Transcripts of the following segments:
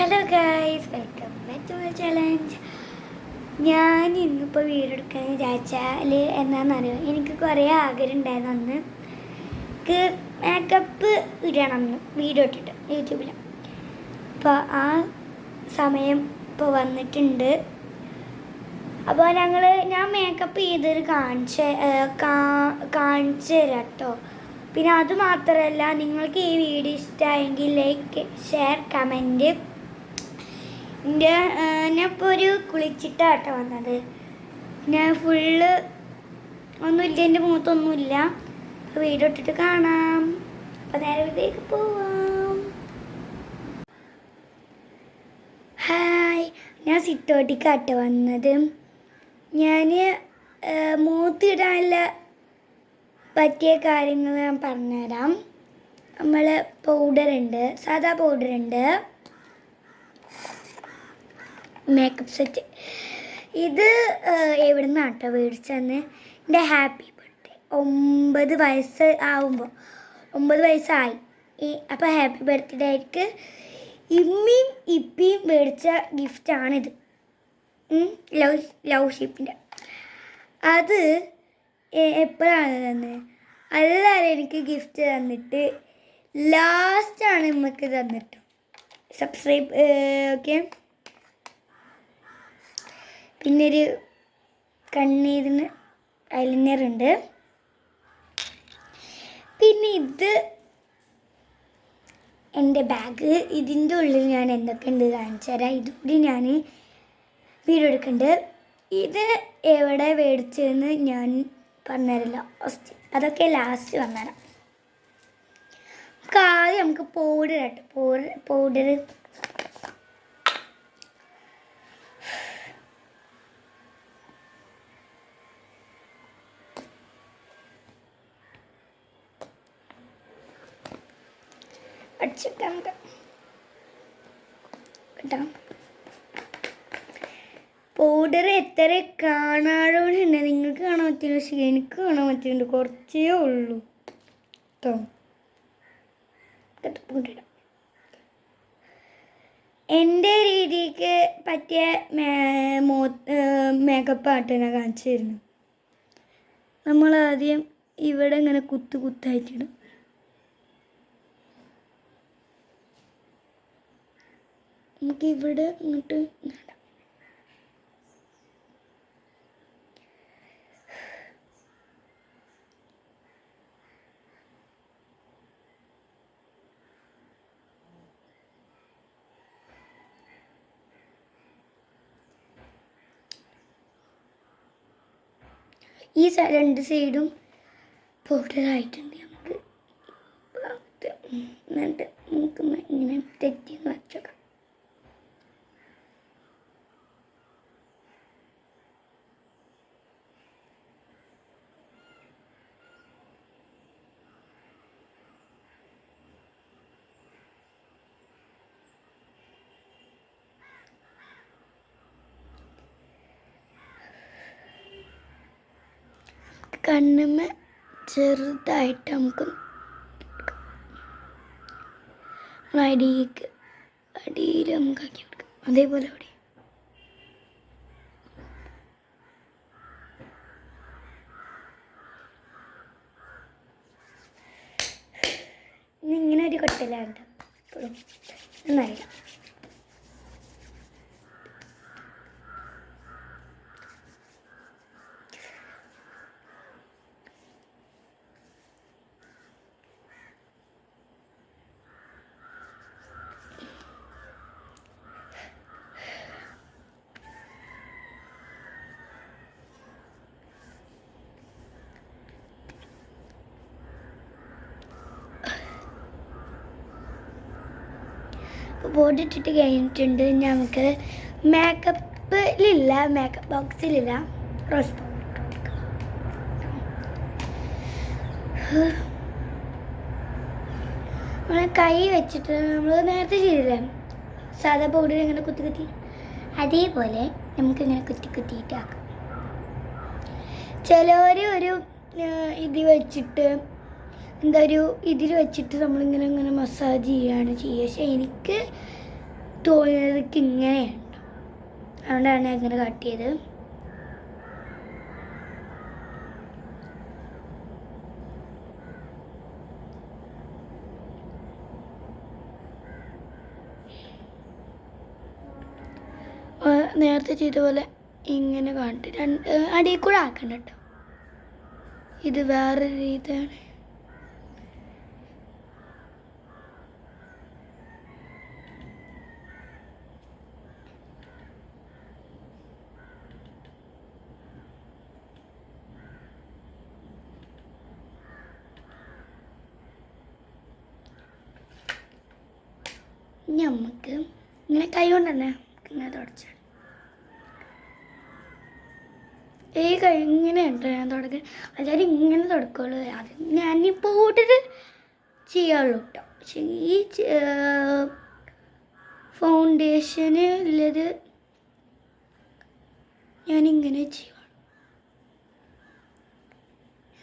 Hello guys welcome back to my challenge ഞാൻ ഇന്നിപ്പോൾ video എടുക്കാൻ വിചാരിച്ചാൽ എന്താണെന്നറിയോ? എനിക്ക് കുറേ ആഗ്രഹം ഉണ്ടായിരുന്നു അന്ന്. എനിക്ക് മേക്കപ്പ് ഇടണം എന്ന് വീഡിയോ ഇട്ടിട്ട് യൂട്യൂബിൽ അപ്പോൾ ആ സമയം ഇപ്പോൾ വന്നിട്ടുണ്ട്. അപ്പോൾ ഞങ്ങൾ ഞാൻ മേക്കപ്പ് കാണിച്ച് കാണിച്ചു തരാം കേട്ടോ പിന്നെ അത് മാത്രമല്ല നിങ്ങൾക്ക് ഈ വീഡിയോ ഇഷ്ടമായെങ്കിൽ ലൈക്ക് ഷെയർ കമന്റ് എന്റെ ഞാൻ ഇപ്പോൾ ഒരു കുളിച്ചിട്ടാട്ടോ വന്നത്. ഞാൻ ഫുള്ള് ഒന്നുമില്ല എന്റെ മുഖത്തൊന്നുമില്ല. വീഡിയോ ഇട്ടിട്ട് കാണാം. അപ്പോൾ നേരെ വീട്ടിലേക്ക് പോവാം. ഹായ് ഞാൻ സിറ്റോട്ടിക്കാട്ടോ വന്നത്. ഞാൻ മൂത്തിടാനുള്ള പറ്റിയ കാര്യങ്ങൾ ഞാൻ പറഞ്ഞുതരാം. നമ്മൾ പൗഡർ ഉണ്ട് സാധാ ഉണ്ട്. മേക്കപ്പ് സെറ്റ് ഇത് എവിടെ നിന്നാണ് കേട്ടോ മേടിച്ചതെന്ന് എന്റെ ഹാപ്പി ബർത്ത്ഡേ ഒമ്പത് വയസ്സ് ആവുമ്പോൾ ഒമ്പത് വയസ്സായി. അപ്പോൾ ഹാപ്പി ബർത്ത്ഡേ ആയിട്ട് ഇമ്മിയും ഇപ്പിയും മേടിച്ച ഗിഫ്റ്റാണിത് ലവ് ലവ് ഷിപ്പിന്റെ അത് എപ്പോഴാണ് തന്നെ? എല്ലാവരും എനിക്ക് ഗിഫ്റ്റ് തന്നിട്ട് ലാസ്റ്റാണ് നമുക്ക് തന്നിട്ട്. സബ്സ്ക്രൈബ് ഓക്കെ പിന്നെ ഒരു കണ്ണീരിന് ഐലൈനർ ഉണ്ട്. പിന്നെ ഇത് എന്റെ ബാഗ്. ഇതിന്റെ ഉള്ളിൽ ഞാൻ എന്തൊക്കെ ഉണ്ട് കാണിച്ചു തരാം. ഇതുകൂടി ഞാൻ വീഡിയോ എടുക്കുന്നുണ്ട്. ഇത് എവിടെ മേടിച്ചതെന്ന് ഞാൻ പറഞ്ഞുതരില്ല. അതൊക്കെ ലാസ്റ്റ് പറഞ്ഞുതരാം നമുക്ക് ആദ്യം നമുക്ക് പൗഡർ കേട്ടോ പൗഡർ പൗഡർ അടിച്ചിട്ട് നമുക്ക് കേട്ടോ? പൗഡർ എത്ര കാണാറുണ്ട്? നിങ്ങൾക്ക് കാണാൻ പറ്റില്ല പക്ഷെ എനിക്ക് കാണാൻ പറ്റുന്നുണ്ട് കുറച്ചേ ഉള്ളൂ. കേട്ടോ? പൂട്ടിടാം എന്റെ രീതിക്ക് പറ്റിയ മേക്കപ്പ് ആട്ടോ ഞാൻ കാണിച്ചു തരുന്നു. നമ്മൾ ആദ്യം ഇവിടെ ഇങ്ങനെ കുത്ത് കുത്തായിട്ടിടും. നമുക്ക് ഇവിടെ ഇങ്ങോട്ട് ഈ രണ്ട് സൈഡും പൗഡറായിട്ടുണ്ട്. നമുക്ക് എന്നിട്ട് നമുക്ക് ഇങ്ങനെ തെറ്റി വച്ചേക്കാം. കണ്ണുമ്മ ചെറുതായിട്ട് നമുക്ക് അടിയിലേക്ക് അടിയിൽ നമുക്ക് ആക്കി കൊടുക്കാം. അതേപോലെ അവിടെ. ഇങ്ങനെ ഒരു കൊട്ടലാണ് ബോർഡ് ഇട്ടിട്ട് കഴിഞ്ഞിട്ടുണ്ട്. നമുക്ക് മേക്കപ്പിലില്ല മേക്കപ്പ് ബോക്സിലില്ല റോസ് നമ്മൾ കൈ വെച്ചിട്ട് നമ്മൾ നേരത്തെ ചെയ്തില്ലേ? സാധാ പൗഡർ ഇങ്ങനെ കുത്തി കുത്തി. അതേപോലെ നമുക്ക് ഇങ്ങനെ കുത്തി കുത്തിയിട്ടാക്കാം ചിലവർ ഒരു ഇത് വെച്ചിട്ട് എന്താ ഒരു ഇതിൽ വെച്ചിട്ട് നമ്മളിങ്ങനെ ഇങ്ങനെ മസാജ് ചെയ്യാണ് ചെയ്യുക. പക്ഷെ എനിക്ക് തോന്നിയത് ഇങ്ങനെയാണ് അതുകൊണ്ടാണ് അങ്ങനെ കാട്ടിയത് നേരത്തെ ചെയ്ത പോലെ ഇങ്ങനെ കാണിട്ട് രണ്ട് അടിയിൽ കൂടെ ആക്കണ്ട കേട്ടോ ഇത് വേറെ രീതിയാണ്. ഇനി നമുക്ക് ഇങ്ങനെ കൈ കൊണ്ട് തന്നെ ഇങ്ങനെ തുടച്ച. ഈ കൈ ഇങ്ങനെ ഉണ്ട്. ഞാൻ തുടക്കം. എല്ലാവരും ഇങ്ങനെ തുടക്കുള്ളൂ. അത് ഞാനിപ്പോൾ കൂട്ടിട്ട് ചെയ്യാറുള്ളൂ കേട്ടോ പക്ഷേ ഈ ഫൗണ്ടേഷന് ഉള്ളത് ഞാനിങ്ങനെ ചെയ്യണം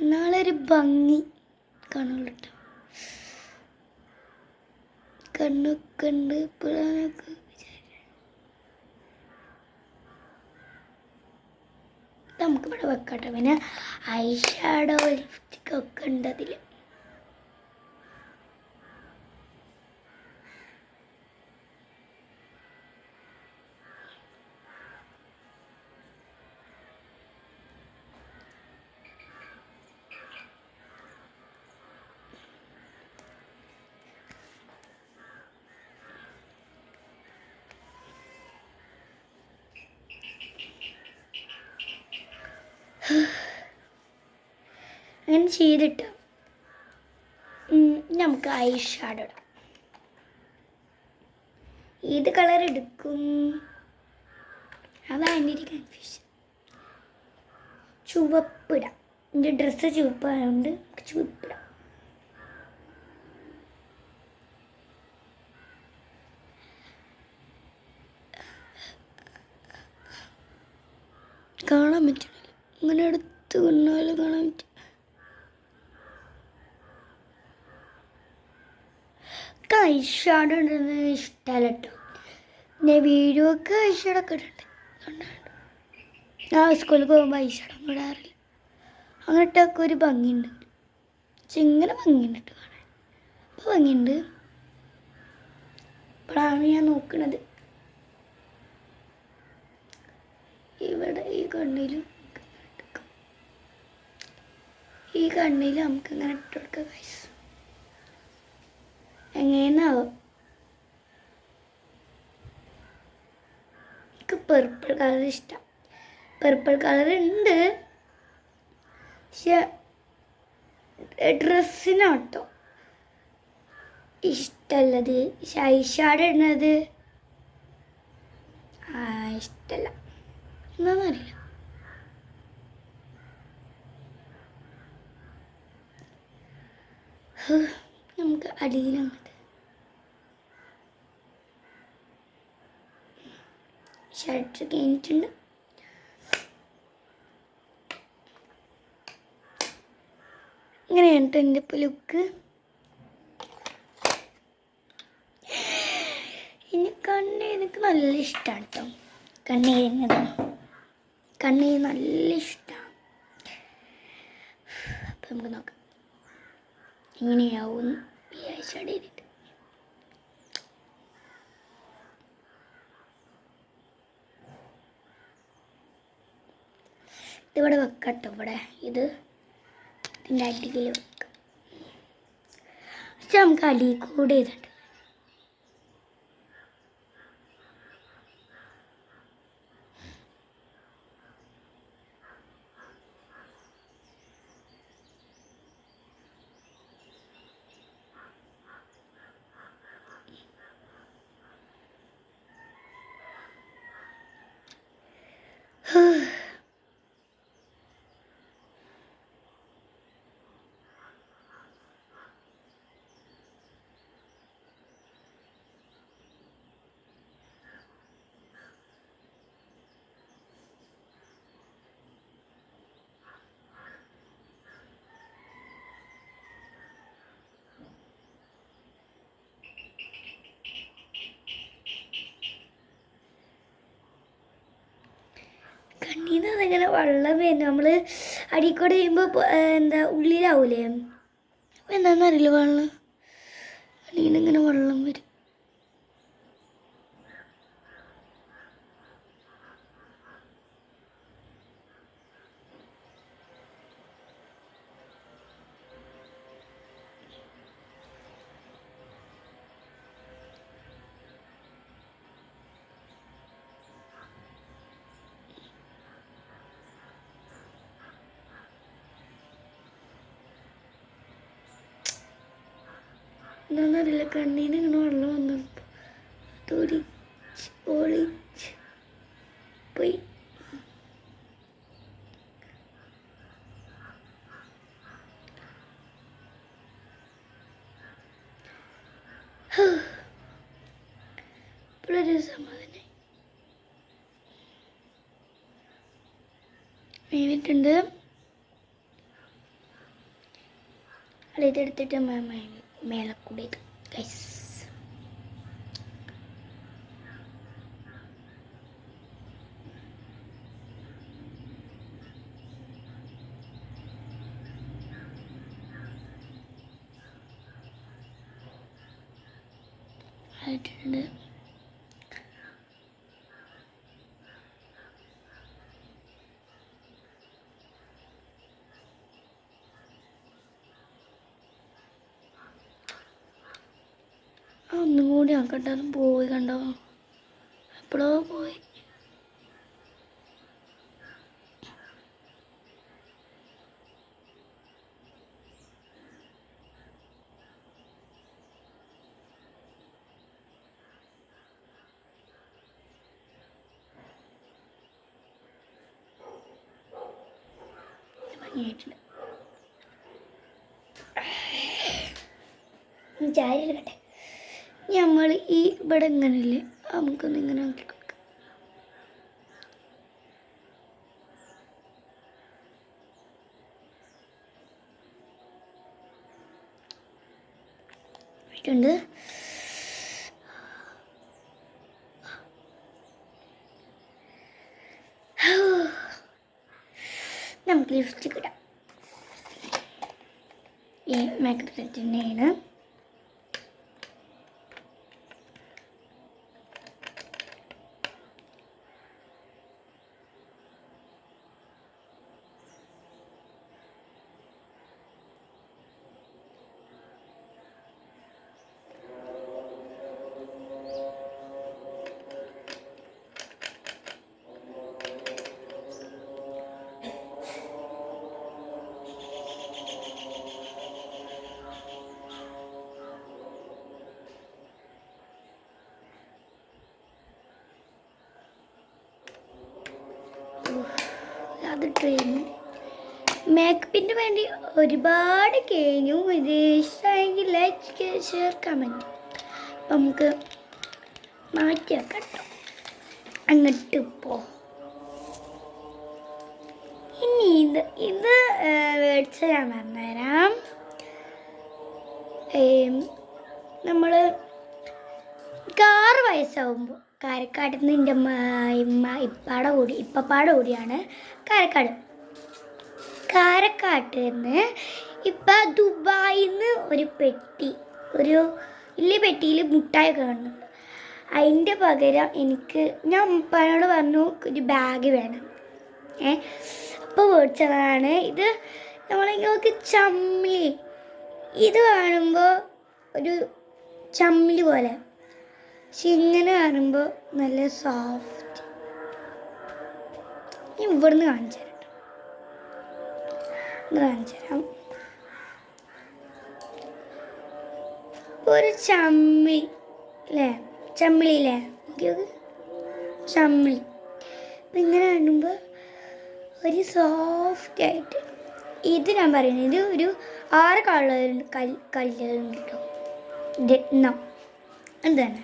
എന്നാളൊരു ഭംഗി കാണുള്ളൂ കേട്ടോ കണ്ണൊക്കെ ഉണ്ട് ഇപ്പോഴാണൊക്കെ നമുക്കിവിടെ വെക്കട്ടെ. പിന്നെ ഐ ഷാഡോ ലിപ്സ്റ്റിക് ഒക്കെ ഉണ്ട് അതിൽ അങ്ങനെ ചെയ്തിട്ട് നമുക്ക് ഐ ഷാഡോ ഇടാം. ഏത് കളർ എടുക്കും? അതാണ് എന്റെ ഒരു കൺഫ്യൂഷൻ ചുവപ്പിടാം എന്റെ ഡ്രസ്സ് ചുവപ്പായതുകൊണ്ട് ചുവപ്പിടാം കാണാൻ പറ്റണില്ല ഇങ്ങനെ എടുത്ത് കൊണ്ടാലും കാണാൻ പറ്റും. ഐഷാഡ് ഇടുന്നത് ഇഷ്ടമല്ല കേട്ടോ പിന്നെ വീഡിയോ ഒക്കെ ഇടുന്നുണ്ട് അതുകൊണ്ടാണ്. ഞാൻ സ്കൂളിൽ പോകുമ്പോൾ ഐഷാടം ഇടാറില്ല. അങ്ങോട്ടൊക്കെ ഒരു ഭംഗിയുണ്ട്. ഇങ്ങനെ ഭംഗിയുണ്ട് അപ്പോൾ ഭംഗിയുണ്ട്. ഇപ്പോഴാണ് ഞാൻ നോക്കണത്. ഇവിടെ ഈ കണ്ണിലും ഈ കണ്ണിൽ നമുക്ക് ഇങ്ങനെ ഇട്ട് കൊടുക്കാം guys. എങ്ങനെയാവും എനിക്ക് പെർപ്പിൾ കളർ ഇഷ്ടം. പെർപ്പിൾ കളർ ഉണ്ട്. പക്ഷെ ഡ്രസ്സിനോട്ടോ ഇഷ്ടമല്ലത്. ഷൈഷാഡ് ഇടുന്നത് ആ ഇഷ്ടമല്ല എന്താണെന്നറിയില്ല നമുക്ക് അടിയിലങ്ങോട്ട് ഷർട്ട് കഴിഞ്ഞിട്ടുണ്ട്. ഇങ്ങനെയാണ് ട്ടോ എന്റെ ഇപ്പോൾ ലുക്ക്. ഇനി കണ്ണ് എനിക്ക് നല്ല ഇഷ്ടമാണ് കേട്ടോ കണ്ണ് കണ്ണീര് കണ്ണ് നല്ല ഇഷ്ടമാണ് അപ്പം നമുക്ക് നോക്കാം. എങ്ങനെയാവും ഈ ആഴ്ച ഇതിവിടെ വെക്കട്ടോ ഇവിടെ. ഇത് ഇതിന്റെ അടിയിൽ വെക്കാം. പക്ഷെ നമുക്ക് അടിയിൽ കൂടെ ഇതുണ്ട് Huh. ചെയ്തിട്ട് അങ്ങനെ വെള്ളം വരുന്നു. നമ്മൾ അടിക്കൂടെ ചെയ്യുമ്പോൾ എന്താ ഉള്ളിലാവൂലേ? എന്താണെന്നറിയില്ല വെള്ളം കണ്ണീന്ന് ഇങ്ങനെ വെള്ളം വരും എന്താണെന്നറിയില്ല കണ്ണീന് ഇങ്ങനെ വെള്ളം വന്നു. തൊലിച്ച് ഒളിച്ച് പോയി. ഇപ്പോഴൊരു സമാധാനം ഇതെടുത്തിട്ട് മേലെ കൂടി ഇത് ഗൈസ് ആയിട്ടുണ്ട് ആ, ഒന്നും കൂടി ആക്കട്ടെ അത് പോയി കണ്ടോ? എപ്പോഴോ പോയി. ഭംഗിയായിട്ടുണ്ട് ചായ എടുക്കട്ടെ. നമ്മൾ ഈ ഇവിടെ ഇങ്ങനെയല്ലേ നമുക്കൊന്ന് ഇങ്ങനെ ആക്കി കൊടുക്കാം. ആയിട്ടുണ്ട് നമുക്ക് ലിഫ്റ്റ് ഇടാം. ഈ മേക്കപ്പ് സെറ്റ് തന്നെയാണ് അത് കഴിഞ്ഞു മേക്കപ്പിന് വേണ്ടി ഒരുപാട് കഴിഞ്ഞു ഇത് ഇഷ്ടമായെങ്കിൽ ലൈക്ക് ഷെയർ കമന്റ് അപ്പം നമുക്ക് മാറ്റി അങ്ങോട്ട് പോ. ഇനി ഇത് ഇത് മേടിച്ച ഞാൻ പറഞ്ഞുതരാം. നമ്മൾ ആറ് വയസ്സാവുമ്പോൾ കാരക്കാട് നിന്ന് എന്റെ ഇമ്മ ഇപ്പാടെ കൂടി ഇപ്പപ്പാടെ കൂടിയാണ് കാരക്കാട്. കാരക്കാട്ട് നിന്ന് ഇപ്പം ദുബായിൽ നിന്ന് ഒരു പെട്ടി ഒരു വലിയ പെട്ടിയിൽ മുട്ടായി കാണുന്നുണ്ട് അതിന്റെ പകരം എനിക്ക് ഞാൻ ഉപ്പാനോട് പറഞ്ഞു ഒരു ബാഗ് വേണം. ഏ അപ്പോൾ മേടിച്ചതാണ്. ഇത് നമ്മളിങ്ങൾക്ക് ചമ്മി ഇത് കാണുമ്പോൾ ഒരു ചമ്മി പോലെ. പക്ഷെ ഇങ്ങനെ കാണുമ്പോൾ നല്ല സോഫ്റ്റ് ഇവിടുന്ന് കാണിച്ചു. ഇത് ഒരു ചമ്മി അല്ലേ ചമ്മിളി അല്ലേ നോക്കി നോക്ക് ചമ്മിളി. അപ്പം ഇങ്ങനെ കാണുമ്പോൾ ഒരു സോഫ്റ്റ് ആയിട്ട് ഇത് ഞാൻ പറയുന്നത് ഇത് ഒരു ആറ് കളറുണ്ട് കൽ കല്ലുകളുണ്ട് കേട്ടോ രത്നം എന്താണ്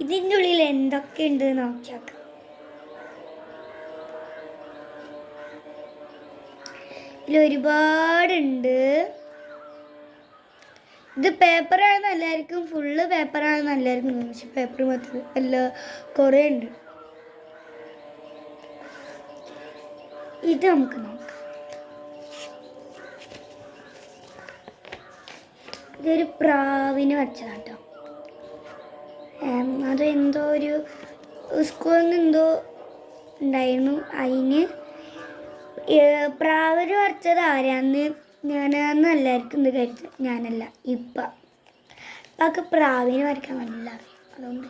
ഇതിന്റെ ഉള്ളിൽ എന്തൊക്കെ ഉണ്ട് നോക്കി ഒരുപാടുണ്ട്. ഇത് പേപ്പറാണ് എല്ലാവർക്കും ഫുള്ള് പേപ്പറാണെന്ന് എല്ലാവർക്കും പക്ഷെ പേപ്പർ മാത്രം അല്ല കുറേ ഉണ്ട്. ഇത് നമുക്ക് നോക്കാം. ഇതൊരു പ്രാവിന് വരച്ചതാട്ടോ അത് എന്തോ ഒരു സ്കൂളിൽ നിന്ന് എന്തോ ഉണ്ടായിരുന്നു. അതിന് പ്രാവിന് വരച്ചത് ആരാന്ന് ഞാനാന്ന് എല്ലാവർക്കും ഇത് കരുത്. ഞാനല്ല ഇപ്പ. ഇപ്പൊക്കെ പ്രാവിനെ വരയ്ക്കാൻ നല്ല അറിയാം അതുകൊണ്ട്.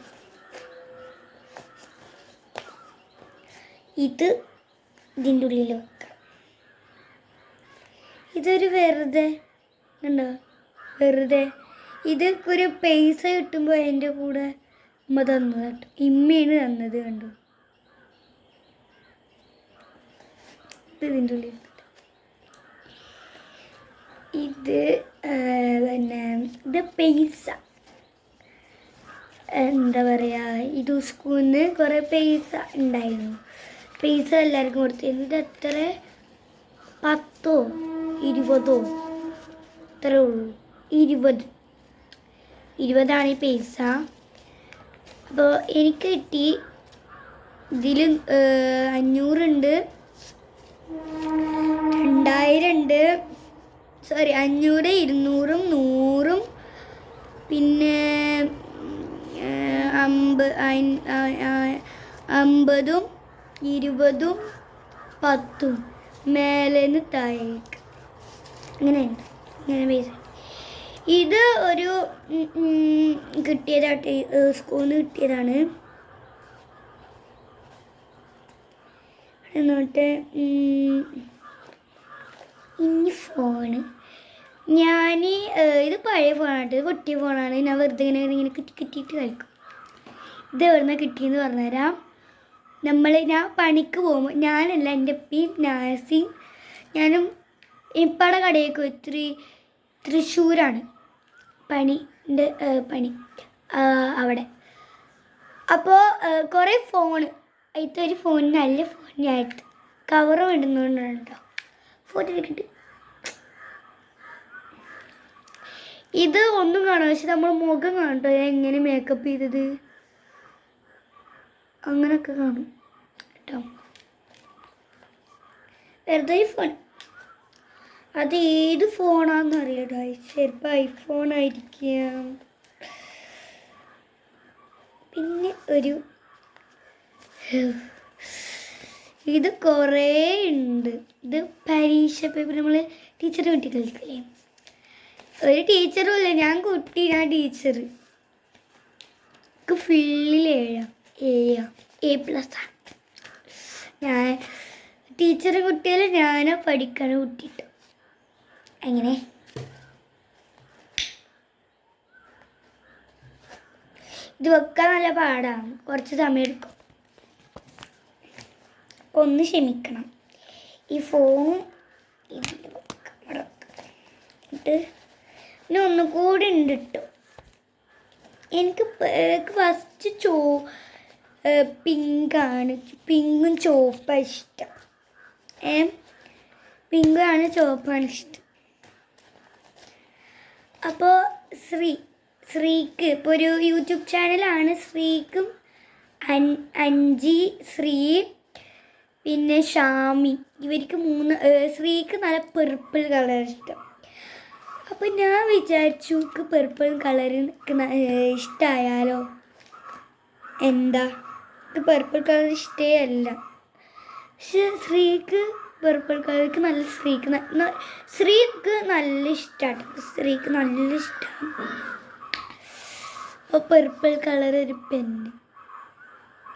ഇത് ഇതിന്റെ ഉള്ളിൽ വെക്കാം ഇതൊരു വെറുതെ ഉണ്ടോ വെറുതെ. ഇത് ഒരു പൈസ കിട്ടുമ്പോൾ എന്റെ കൂടെ ഉമ്മ തന്നത് കേട്ടോ. ഇമ്മയാണ് തന്നത് കണ്ടു? ഇത് ഇതിന്റെ ഉള്ളിൽ. ഇത് പിന്നെ ഇത് പൈസ എന്താ പറയുക ഇത് സ്കൂളിൽ കുറേ പൈസ ഉണ്ടായിരുന്നു. പൈസ എല്ലാവർക്കും കൊടുത്തിരുന്നു ഇത് എത്ര? പത്തോ ഇരുപതോ? ഇത്രേ ഉള്ളൂ. ഇരുപത്. ഇരുപതാണ് ഈ പൈസ അപ്പോൾ എനിക്ക് കിട്ടി. ഇതിൽ അഞ്ഞൂറുണ്ട്. രണ്ടായിരം സോറി അഞ്ഞൂറ് ഇരുന്നൂറും നൂറും പിന്നെ അമ്പ അമ്പതും ഇരുപതും പത്തും മേലേന്ന് താഴേക്ക്. അങ്ങനെയുണ്ട് ഇങ്ങനെ പൈസ ഇത് ഒരു കിട്ടിയതായിട്ട് സ്കൂളിൽ നിന്ന് കിട്ടിയതാണ്. എന്നിട്ട് ഇനി ഫോണ് ഞാൻ ഇത് പഴയ ഫോണാണ് ഇത് പൊട്ടിയ ഫോണാണ് ഞാൻ വെറുതെ ഇങ്ങനെ ഇങ്ങനെ കിട്ടി കിട്ടിയിട്ട് കളിക്കും. ഇത് എവിടുന്ന കിട്ടിയെന്ന് പറഞ്ഞുതരാം. നമ്മൾ ഞാൻ പണിക്ക് പോകുമ്പോൾ ഞാനല്ല എന്റെ ഉപ്പയും നാസിയും ഞാനും ഇപ്പടെ കടയൊക്കെ ഒത്തിരി തൃശ്ശൂരാണ് പണി പണി അവിടെ. അപ്പോൾ കുറേ ഫോണ് ഒരു ഫോൺ നല്ല എടുത്ത് കവറ് വേണ്ടുന്നുണ്ടോ ഫോട്ടോ എടുക്കട്ട്. ഇത് ഒന്നും കാണാം പക്ഷെ നമ്മൾ മുഖം കാണട്ടോ. എങ്ങനെ മേക്കപ്പ് ചെയ്തത്? അങ്ങനൊക്കെ കാണും കേട്ടോ. വെറുതെ ഫോൺ അത് ഏത് ഫോണാന്ന് അറിയട്ടോ ചിലപ്പോൾ ഐഫോൺ ആയിരിക്കാം. പിന്നെ ഒരു ഇത് കുറേ ഉണ്ട്. ഇത് പരീക്ഷ പേപ്പർ നമ്മൾ ടീച്ചർ കുട്ടി കളിക്കില്ലേ ഒരു ടീച്ചറും ഇല്ല. ഞാൻ കുട്ടി ഞാൻ ടീച്ചർ ഫുള്ളിൽ ഏഴാം. എഴുതാം എ പ്ലസ് ആണ്. ഞാൻ ടീച്ചർ കുട്ടികൾ ഞാൻ പഠിക്കണ കുട്ടിയിട്ട് എങ്ങനെ? ഇത് വെക്കാൻ നല്ല പാടാണ് കുറച്ച് സമയം എടുക്കും. ഒന്ന് ക്ഷമിക്കണം. ഈ വെക്കാം. എന്നിട്ട് പിന്നെ ഒന്നുകൂടി ഉണ്ട് കേട്ടോ എനിക്ക് ഫസ്റ്റ് ചോ പിങ്കാണ് പിങ്കും ചുവപ്പാണ് ഇഷ്ടം. ഏ പിങ്കാണ് ചുവപ്പാണ് ഇഷ്ടം. അപ്പോൾ ശ്രീ ശ്രീക്ക് ഇപ്പോൾ ഒരു യൂട്യൂബ് ചാനലാണ് ശ്രീക്കും അൻ അഞ്ചി ശ്രീ പിന്നെ ഷാമി. ഇവർക്ക് മൂന്ന് ശ്രീക്ക് നല്ല പെർപ്പിൾ കളർ ഇഷ്ടം. അപ്പം ഞാൻ വിചാരിച്ചു എനിക്ക് പെർപ്പിൾ കളർ ഇഷ്ടമായാലോ എന്താ? ഇത് പെർപ്പിൾ കളർ ഇഷ്ടേ അല്ല. പക്ഷെ സ്ത്രീക്ക് പെർപ്പിൾ കളർക്ക് നല്ല സ്ത്രീക്ക് സ്ത്രീക്ക് നല്ല ഇഷ്ടമാണ് സ്ത്രീക്ക് നല്ല ഇഷ്ടമാണ് അപ്പോൾ പെർപ്പിൾ കളർ ഒരു പെന്ന്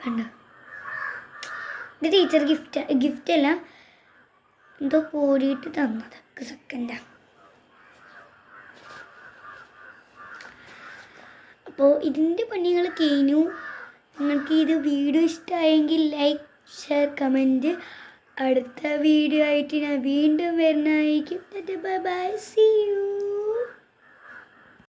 കണ്ടോ? ഇത് ടീച്ചർ ഗിഫ്റ്റ് ഗിഫ്റ്റ് അല്ല. എന്തോ പോടിയിട്ട് തന്നത്. സെക്കൻഡാ അപ്പോൾ ഇതിന്റെ പണികൾ കഴിഞ്ഞു നിങ്ങൾക്ക് ഇത് വീഡിയോ ഇഷ്ടമായെങ്കിൽ ലൈക്ക് ഷെയർ കമന്റ് അടുത്ത വീഡിയോ ആയിട്ട് ഞാൻ വീണ്ടും വരുന്നതായിരിക്കും. Bye bye. C U